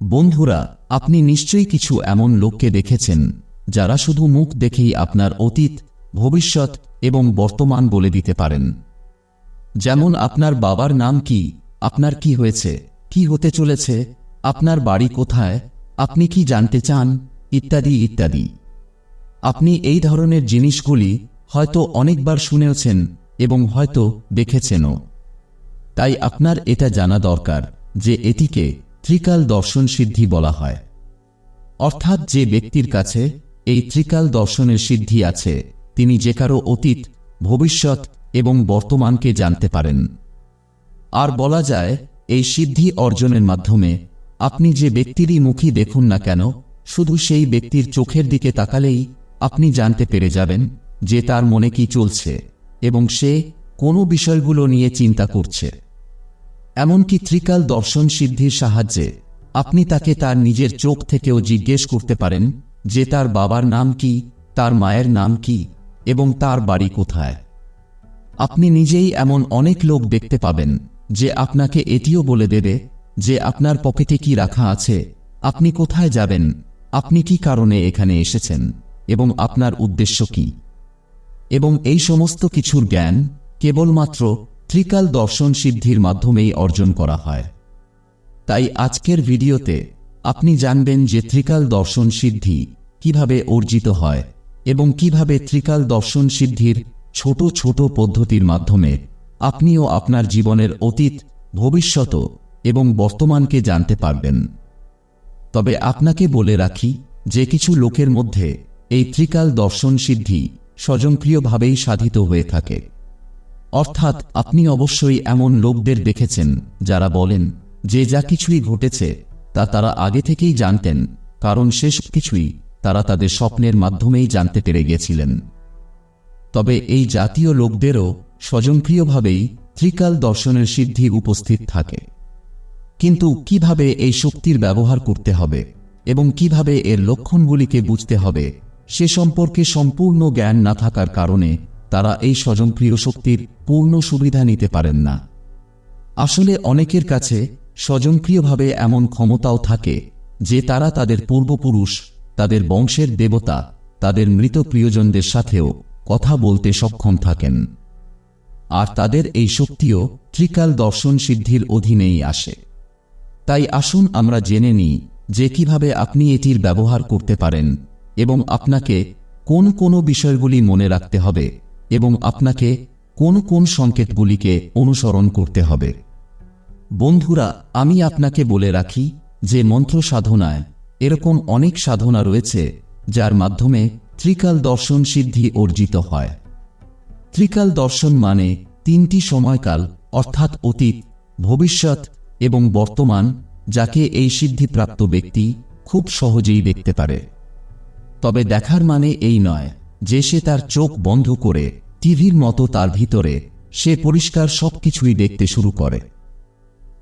বন্ধুরা, আপনি নিশ্চয়ই কিছু এমন লোককে দেখেছেন, যারা শুধু মুখ দেখেই আপনার অতীত, ভবিষ্যৎ এবং বর্তমান বলে দিতে পারেন। যেমন আপনার বাবার নাম কি, আপনার কি হয়েছে, কি হতে চলেছে, আপনার বাড়ি কোথায়, আপনি কি জানতে চান, ইত্যাদি ইত্যাদি। আপনি এই ধরনের জিনিসগুলি হয়তো অনেকবার শুনেওছেন এবং হয়তো দেখেছেনও। তাই আপনার এটা জানা দরকার যে এটিকে ত্রিকাল দর্শন সিদ্ধি বলা হয়। অর্থাৎ যে ব্যক্তির কাছে এই ত্রিকাল দর্শনের সিদ্ধি আছে, তিনি যে কারও অতীত, ভবিষ্যৎ এবং বর্তমানকে জানতে পারেন। আর বলা যায়, এই সিদ্ধি অর্জনের মাধ্যমে আপনি যে ব্যক্তিরই মুখী দেখুন না কেন, শুধু সেই ব্যক্তির চোখের দিকে তাকালেই আপনি জানতে পেরে যাবেন যে তার মনে কি চলছে এবং সে কোনো বিষয়গুলো নিয়ে চিন্তা করছে। এমনকি ত্রিকাল দর্শন সিদ্ধির সাহায্যে, আপনি তাকে তার নিজের চোখ থেকেও জিজ্ঞেস করতে পারেন যে তার বাবার নাম কি, তার মায়ের নাম কি, এবং তার বাড়ি কোথায়। আপনি নিজেই এমন অনেক লোক দেখতে পাবেন যে আপনাকে এটিও বলে দেবে যে আপনার পকেটে কি রাখা আছে, আপনি কোথায় যাবেন, আপনি কি কারণে এখানে এসেছেন, এবং আপনার উদ্দেশ্য কি। এবং এই সমস্ত কিছুর জ্ঞান কেবলমাত্র ত্রিকাল দর্শন সিদ্ধির মাধ্যমেই অর্জন করা হয়। তাই আজকের ভিডিওতে আপনি জানবেন যে ত্রিকাল দর্শন সিদ্ধি কীভাবে অর্জিত হয় এবং কীভাবে ত্রিকাল দর্শন সিদ্ধির ছোট ছোট পদ্ধতির মাধ্যমে আপনিও আপনার জীবনের অতীত, ভবিষ্যৎ এবং বর্তমানকে জানতে পারবেন। তবে আপনাকে বলে রাখি যে কিছু লোকের মধ্যে এই ত্রিকাল দর্শন সিদ্ধি স্বয়ংক্রিয়ভাবেই সাধিত হয়ে থাকে। অর্থাৎ আপনি অবশ্যই এমন লোকদের দেখেছেন, যারা বলেন যে যা কিছুই ঘটেছে, তা তারা আগে থেকেই জানতেন, কারণ শেষ কিছুই তারা তাদের স্বপ্নের মাধ্যমেই জানতে পেরে গেছিলেন। তবে এই জাতীয় লোকদেরও স্বয়ংক্রিয়ভাবেই ত্রিকাল দর্শনের সিদ্ধি উপস্থিত থাকে। কিন্তু কীভাবে এই শক্তির ব্যবহার করতে হবে এবং কীভাবে এর লক্ষণগুলিকে বুঝতে হবে, সে সম্পর্কে সম্পূর্ণ জ্ঞান না থাকার কারণে তারা এই স্বয়ংক্রিয় শক্তির পূর্ণ সুবিধা নিতে পারেন না। আসলে অনেকের কাছে স্বয়ংক্রিয়ভাবে এমন ক্ষমতাও থাকে যে তারা তাদের পূর্বপুরুষ, তাদের বংশের দেবতা, তাদের মৃত প্রিয়জনদের সাথেও কথা বলতে সক্ষম থাকেন। আর তাদের এই শক্তিও ত্রিকাল দর্শন সিদ্ধির অধীনেই আসে। তাই আসুন আমরা জেনে নিই যে কীভাবে আপনি এটির ব্যবহার করতে পারেন এবং আপনাকে কোন কোন বিষয়গুলি মনে রাখতে হবে এবং আপনাকে কোন কোন সংকেতগুলিকে অনুসরণ করতে হবে। বন্ধুরা, আমি আপনাকে বলে রাখি যে মন্ত্র সাধনায় এরকম অনেক সাধনা রয়েছে যার মাধ্যমে ত্রিকাল দর্শন সিদ্ধি অর্জিত হয়। ত্রিকাল দর্শন মানে তিনটি সময়কাল, অর্থাৎ অতীত, ভবিষ্যৎ এবং বর্তমান, যাকে এই সিদ্ধিপ্রাপ্ত ব্যক্তি খুব সহজেই দেখতে পারে। তবে দেখার মানে এই নয় যে সে তার চোখ বন্ধ করে টিভির মতো তার ভিতরে সে পরিষ্কার সবকিছুই দেখতে শুরু করে।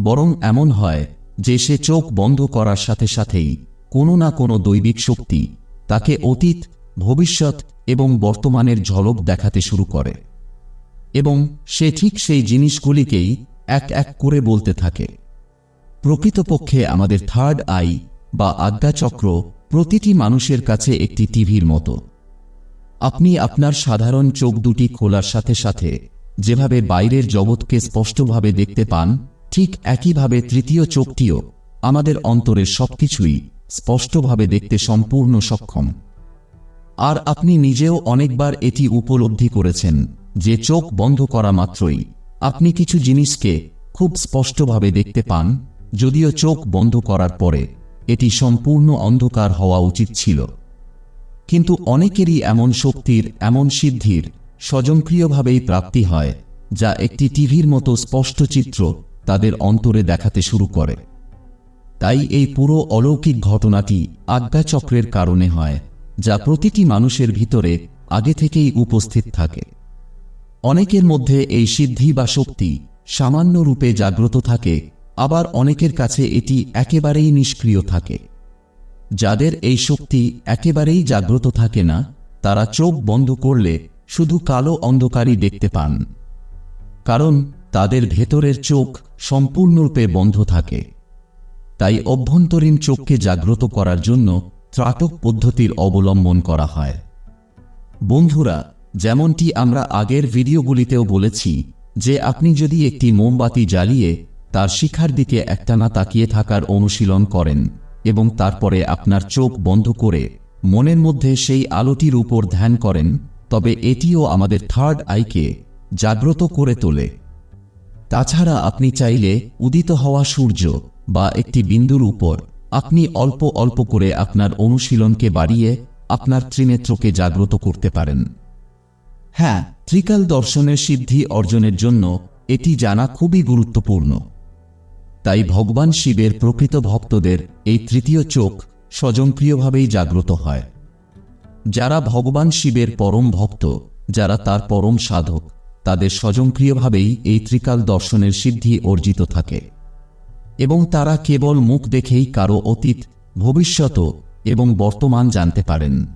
বরং এমন হয় যে সে চোখ বন্ধ করার সাথে সাথেই কোনো না কোনো দৈবিক শক্তি তাকে অতীত, ভবিষ্যৎ এবং বর্তমানের ঝলক দেখাতে শুরু করে এবং সে ঠিক সেই জিনিসগুলিকেই এক এক করে বলতে থাকে। প্রকৃতপক্ষে আমাদের থার্ড আই বা আজ্ঞাচক্র প্রতিটি মানুষের কাছে একটি টিভির মতো। আপনি আপনার সাধারণ চোখ দুটি খোলার সাথে সাথে যেভাবে বাইরের জগৎকে স্পষ্টভাবে দেখতে পান, ঠিক একইভাবে তৃতীয় চোখটিও আমাদের অন্তরের সবকিছুই স্পষ্টভাবে দেখতে সম্পূর্ণ সক্ষম। আর আপনি নিজেও অনেকবার এটি উপলব্ধি করেছেন যে চোখ বন্ধ করা মাত্রই আপনি কিছু জিনিসকে খুব স্পষ্টভাবে দেখতে পান, যদিও চোখ বন্ধ করার পরে এটি সম্পূর্ণ অন্ধকার হওয়া উচিত ছিল। কিন্তু অনেকেরই এমন শক্তির, এমন সিদ্ধির স্বয়ংক্রিয়ভাবেই প্রাপ্তি হয়, যা একটি টিভির মতো স্পষ্ট চিত্র তাদের অন্তরে দেখাতে শুরু করে। তাই এই পুরো অলৌকিক ঘটনাটি আজ্ঞাচক্রের কারণে হয়, যা প্রতিটি মানুষের ভিতরে আগে থেকেই উপস্থিত থাকে। অনেকের মধ্যে এই সিদ্ধি বা শক্তি সামান্য রূপে জাগ্রত থাকে, আবার অনেকের কাছে এটি একেবারেই নিষ্ক্রিয় থাকে। যাদের এই শক্তি একেবারেই জাগ্রত থাকে না, তারা চোখ বন্ধ করলে শুধু কালো অন্ধকারই দেখতে পান। কারণ তাদের ভেতরের চোখ সম্পূর্ণরূপে বন্ধ থাকে। তাই অভ্যন্তরীণ চোখকে জাগ্রত করার জন্য ত্রাটক পদ্ধতির অবলম্বন করা হয়। বন্ধুরা, যেমনটি আমরা আগের ভিডিওগুলিতেও বলেছি যে আপনি যদি একটি মোমবাতি জ্বালিয়ে তার শিখার দিকে একটানা তাকিয়ে থাকার অনুশীলন করেন এবং তারপরে আপনার চোখ বন্ধ করে মনের মধ্যে সেই আলোটির উপর ধ্যান করেন, তবে এটিও আমাদের থার্ড আইকে জাগ্রত করে তোলে। তাছাড়া আপনি চাইলে উদিত হওয়া সূর্য বা একটি বিন্দুর উপর আপনি অল্প অল্প করে আপনার অনুশীলনকে বাড়িয়ে আপনার ত্রিনেত্রকে জাগ্রত করতে পারেন। হ্যাঁ ত্রিকাল দর্শনের সিদ্ধি অর্জনের জন্য এটি জানা খুবই গুরুত্বপূর্ণ। তাই ভগবান শিবের প্রকৃত ভক্তদের এই তৃতীয় চোখ স্বজনপ্রিয়ভাবেই জাগ্রত হয়। যারা ভগবান শিবের পরম ভক্ত, যারা তার পরম সাধক, তাদের স্বজনপ্রিয়ভাবেই এই ত্রিকাল দর্শনের সিদ্ধি অর্জিত থাকে। এবং তারা কেবল মুখ দেখেই কারও অতীত, ভবিষ্যৎ এবং বর্তমান জানতে পারেন।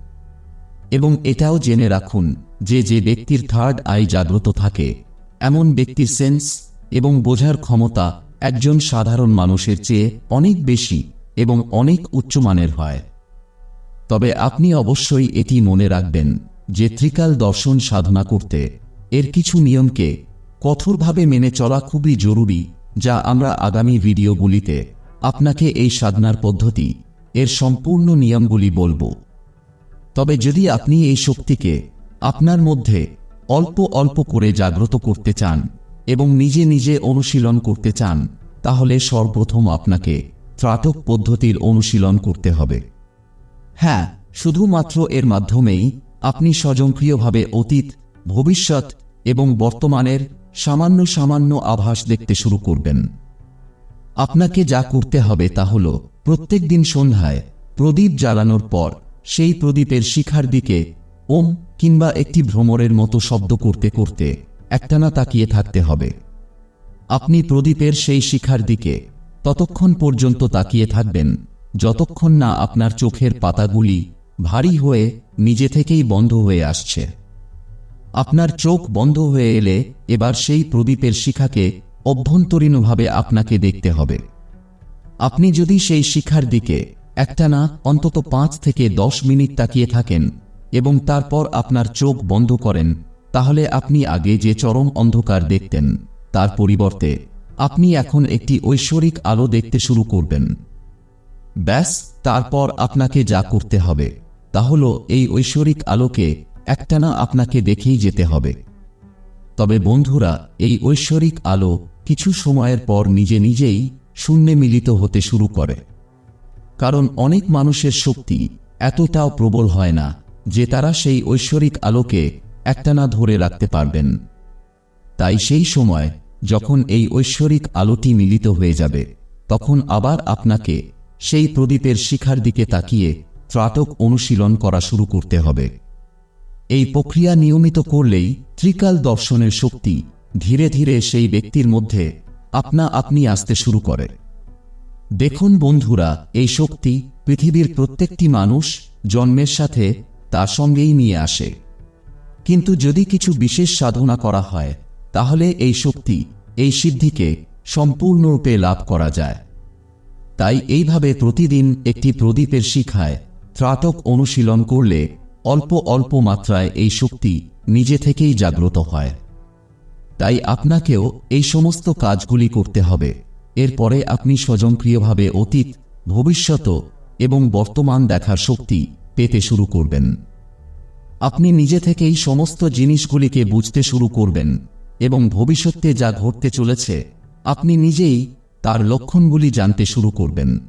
এবং এটাও জেনে রাখুন যে যে ব্যক্তির থার্ড আই জাগ্রত থাকে, এমন ব্যক্তির সেন্স এবং বোঝার ক্ষমতা একজন সাধারণ মানুষের চেয়ে অনেক বেশি এবং অনেক উচ্চমানের হয়। তবে আপনি অবশ্যই এটি মনে রাখবেন যে ত্রিকাল দর্শন সাধনা করতে এর কিছু নিয়মকে কঠোরভাবে মেনে চলা খুবই জরুরি, যা আমরা আগামী ভিডিওগুলিতে আপনাকে এই সাধনার পদ্ধতি, এর সম্পূর্ণ নিয়মগুলি বলব। তবে যদি আপনি এই শক্তিকে আপনার মধ্যে অল্প অল্প করে জাগ্রত করতে চান এবং নিজে নিজে অনুশীলন করতে চান, তাহলে সর্বপ্রথম আপনাকে ত্রাটক পদ্ধতির অনুশীলন করতে হবে। হ্যাঁ শুধুমাত্র এর মাধ্যমেই আপনি স্বজনপ্রিয়ভাবে অতীত, ভবিষ্যৎ এবং বর্তমানের সামান্য সামান্য আভাস দেখতে শুরু করবেন। আপনাকে যা করতে হবে তা হল প্রত্যেক দিন সন্ধ্যায় প্রদীপ জ্বালানোর পর সেই প্রদীপের শিখার দিকে ওম কিংবা একটি ভ্রমরের মতো শব্দ করতে করতে একটানা তাকিয়ে থাকতে হবে। আপনি প্রদীপের সেই শিখার দিকে ততক্ষণ পর্যন্ত তাকিয়ে থাকবেন, যতক্ষণ না আপনার চোখের পাতাগুলি ভারী হয়ে নিজে থেকেই বন্ধ হয়ে আসছে। আপনার চোখ বন্ধ হয়ে এলে এবার সেই প্রদীপের শিখাকে অভ্যন্তরীণভাবে আপনাকে দেখতে হবে। আপনি যদি সেই শিখার দিকে একটানা অন্তত পাঁচ থেকে দশ মিনিট তাকিয়ে থাকেন এবং তারপর আপনার চোখ বন্ধ করেন তাহলে আপনি আগে যে চরম অন্ধকার দেখতেন, তার পরিবর্তে আপনি এখন একটি ঐশ্বরিক আলো দেখতে শুরু করবেন। ব্যাস, তারপর আপনাকে যা করতে হবে, তা হল এই ঐশ্বরিক আলোকে একটানা আপনাকে দেখেই যেতে হবে। তবে বন্ধুরা, এই ঐশ্বরিক আলো কিছু সময়ের পর নিজে নিজেই শূন্যে মিলিত হতে শুরু করে। কারণ অনেক মানুষের শক্তি এতটাও প্রবল হয় না যে তারা সেই ঐশ্বরিক আলোকে একটানা ধরে রাখতে পারবেন। তাই সেই সময় যখন এই ঐশ্বরিক আলোটি মিলিত হয়ে যাবে, তখন আবার আপনাকে সেই প্রদীপের শিখার দিকে তাকিয়ে ত্রাটক অনুশীলন করা শুরু করতে হবে। এই প্রক্রিয়া নিয়মিত করলেই ত্রিকাল দর্শনের শক্তি ধীরে ধীরে সেই ব্যক্তির মধ্যে আপনা আপনি আসতে শুরু করে। দেখুন বন্ধুরা, এই শক্তি পৃথিবীর প্রত্যেকটি মানুষ জন্মের সাথে তার সঙ্গেই নিয়ে আসে। কিন্তু যদি কিছু বিশেষ সাধনা করা হয়, তাহলে এই শক্তি, এই সিদ্ধিকে সম্পূর্ণরূপে লাভ করা যায়। তাই এইভাবে প্রতিদিন একটি প্রদীপের শিখায় ত্রাটক অনুশীলন করলে অল্প অল্প মাত্রায় এই শক্তি নিজে থেকেই জাগ্রত হয়। তাই আপনাকেও এই সমস্ত কাজগুলি করতে হবে। এরপরে আপনি স্বজনপ্রিয়ভাবে অতীত, ভবিষ্যৎ এবং বর্তমান দেখার শক্তি পেতে শুরু করবেন। আপনি নিজে থেকেই সমস্ত জিনিসগুলিকে বুঝতে শুরু করবেন এবং ভবিষ্যতে যা ঘটতে চলেছে, আপনি নিজেই তার লক্ষণগুলি জানতে শুরু করবেন।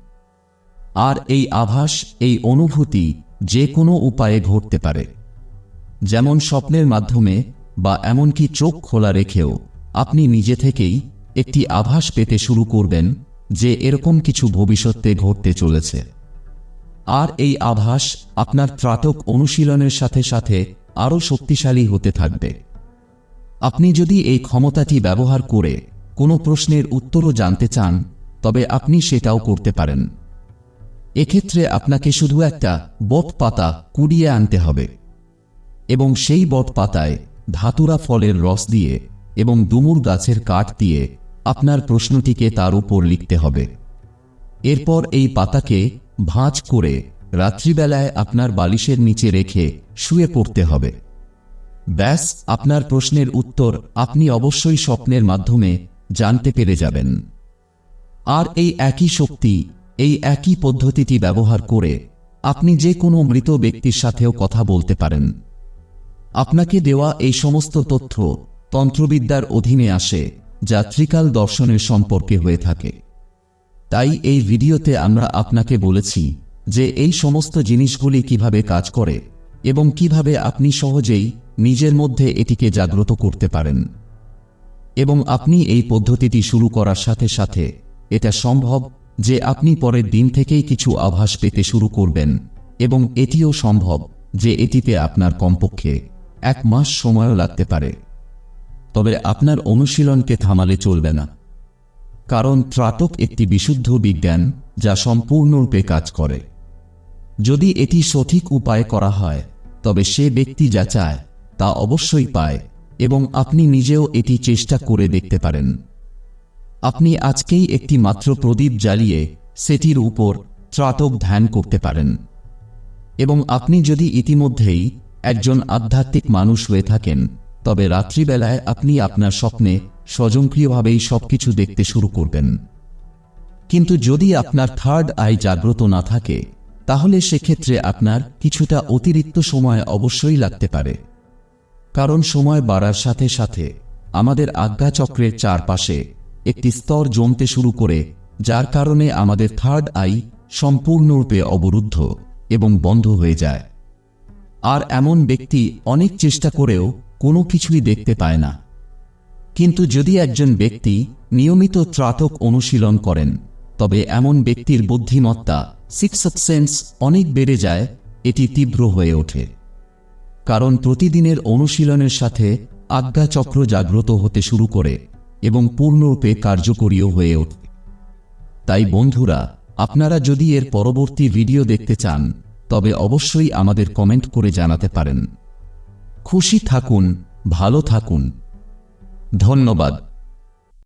আর এই আভাস, এই অনুভূতি যে কোনো উপায়ে ঘটতে পারে। যেমন স্বপ্নের মাধ্যমে বা এমনকি চোখ খোলা রেখেও আপনি নিজে থেকেই একটি আভাস পেতে শুরু করবেন যে এরকম কিছু ভবিষ্যতে ঘটতে চলেছে। আর এই আভাস আপনার ত্রাটক অনুশীলনের সাথে সাথে আরও শক্তিশালী হতে থাকবে। আপনি যদি এই ক্ষমতাটি ব্যবহার করে কোনো প্রশ্নের উত্তরও জানতে চান, তবে আপনি সেটাও করতে পারেন। এক্ষেত্রে আপনাকে শুধু একটা বট পাতা কুড়িয়ে আনতে হবে এবং সেই বট পাতায় ধাতুরা ফলের রস দিয়ে এবং ডুমুর গাছের কাঠ দিয়ে আপনার প্রশ্নটিকে তার উপর লিখতে হবে। এরপর এই পাতাকে ভাঁজ করে রাত্রিবেলায় আপনার বালিশের নিচে রেখে শুয়ে পড়তে হবে। ব্যাস, আপনার প্রশ্নের উত্তর আপনি অবশ্যই স্বপ্নের মাধ্যমে জানতে পেরে যাবেন। আর এই একই শক্তি, এই একই পদ্ধতিটি ব্যবহার করে আপনি যে কোনো মৃত ব্যক্তির সাথেও কথা বলতে পারেন। আপনাকে দেওয়া এই সমস্ত তথ্য তন্ত্রবিদ্যার অধীনে আসে, যা ত্রিকাল দর্শনের সম্পর্কে হয়ে থাকে। তাই এই ভিডিওতে আমরা আপনাকে বলেছি যে এই সমস্ত জিনিসগুলি কীভাবে কাজ করে এবং কীভাবে আপনি সহজেই নিজের মধ্যে এটিকে জাগ্রত করতে পারেন। এবং আপনি এই পদ্ধতিটি শুরু করার সাথে সাথে এটা সম্ভব যে আপনি পরের দিন থেকেই কিছু আভাস পেতে শুরু করবেন এবং এটিও সম্ভব যে এটিতে আপনার কমপক্ষে এক মাস সময়ও লাগতে পারে। তবে আপনার অনুশীলনকে থামালে চলবে না। কারণ ত্রাটক একটি বিশুদ্ধ বিজ্ঞান যা সম্পূর্ণরূপে কাজ করে। যদি এটি সঠিক উপায়ে করা হয়, তবে সে ব্যক্তি যা চায়, তা অবশ্যই পায় এবং আপনি নিজেও এটি চেষ্টা করে দেখতে পারেন। আপনি আজকেই একটি মাত্র প্রদীপ জ্বালিয়ে সেটির উপর ত্রাটক ধ্যান করতে পারেন। এবং আপনি যদি ইতিমধ্যেই একজন আধ্যাত্মিক মানুষ হয়ে থাকেন তবে রাত্রিবেলায় আপনি আপনার স্বপ্নে স্বজনক্রিয়ভাবেই সবকিছু দেখতে শুরু করবেন। কিন্তু যদি আপনার থার্ড আই জাগ্রত না থাকে, তাহলে সেক্ষেত্রে আপনার কিছুটা অতিরিক্ত সময় অবশ্যই লাগতে পারে। কারণ সময় বাড়ার সাথে সাথে আমাদের আজ্ঞাচক্রের চারপাশে একটি স্তর জমতে শুরু করে, যার কারণে আমাদের থার্ড আই সম্পূর্ণরূপে অবরুদ্ধ এবং বন্ধ হয়ে যায়। আর এমন ব্যক্তি অনেক চেষ্টা করেও কোনো কিছুই দেখতে পায় না। কিন্তু যদি একজন ব্যক্তি নিয়মিত ত্রাতক অনুশীলন করেন, তবে এমন ব্যক্তির বুদ্ধিমত্তা সিক্স সেন্স অনেক বেড়ে যায়, এটি তীব্র হয়ে ওঠে। কারণ প্রতিদিনের অনুশীলনের সাথে আজ্ঞাচক্র জাগ্রত হতে শুরু করে এবং পূর্ণরূপে কার্যকরীও হয়ে ওঠে। তাই বন্ধুরা, আপনারা যদি এর পরবর্তী ভিডিও দেখতে চান, তবে অবশ্যই আমাদের কমেন্ট করে জানাতে পারেন। খুশি থাকুন ভালো থাকুন। ধন্যবাদ।